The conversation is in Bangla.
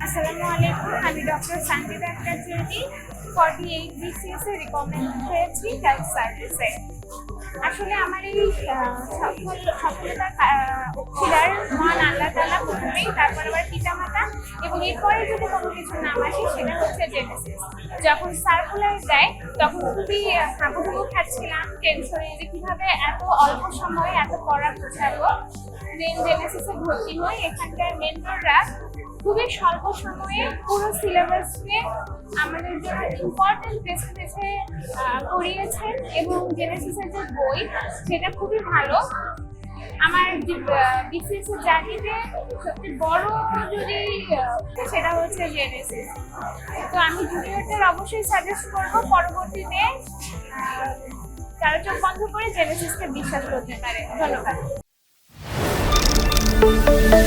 আসসালামু আলাইকুম, আমি doctor Sanjita Akter Chowdhury forty eight BCS এ রিকমেন্ড হয়েছি হেলথ সার্ভিসে আসলে আমার এই সফল সফলতার ছিলার মহান আল্লাহ তালা প্রথমেই তারপর আবার পিতামাতা। এবং এরপরে যদি কোনো কিছু নাম আসে সেটা হচ্ছে জেনেসিস যখন সার্কুলার দেয় তখন খুবই হাবুডুবু খাচ্ছিলাম টেনশনে যে কীভাবে এত অল্প সময়ে এত পড়া বোঝাবো দেন জেনেসিসে ভর্তি হই। এখানকার মেন্টররা খুবই স্বল্প সময়ে পুরো সিলেবাসকে আমাদের জন্য ইম্পর্টেন্ট বেছে বেছে করিয়েছেন এবং জেনেসিসের যে বই, সেটা খুবই ভালো। আমার বিসিএস এর জার্নিতে সবচেয়ে বড় যদি সেটা হচ্ছে জেনেসিস তো আমি জুনিয়রদের অবশ্যই সাজেস্ট করব পরবর্তীতে তারা চোখ বন্ধ করে জেনেসিসকে বিশ্বাস করতে পারে। ধন্যবাদ। Thank you.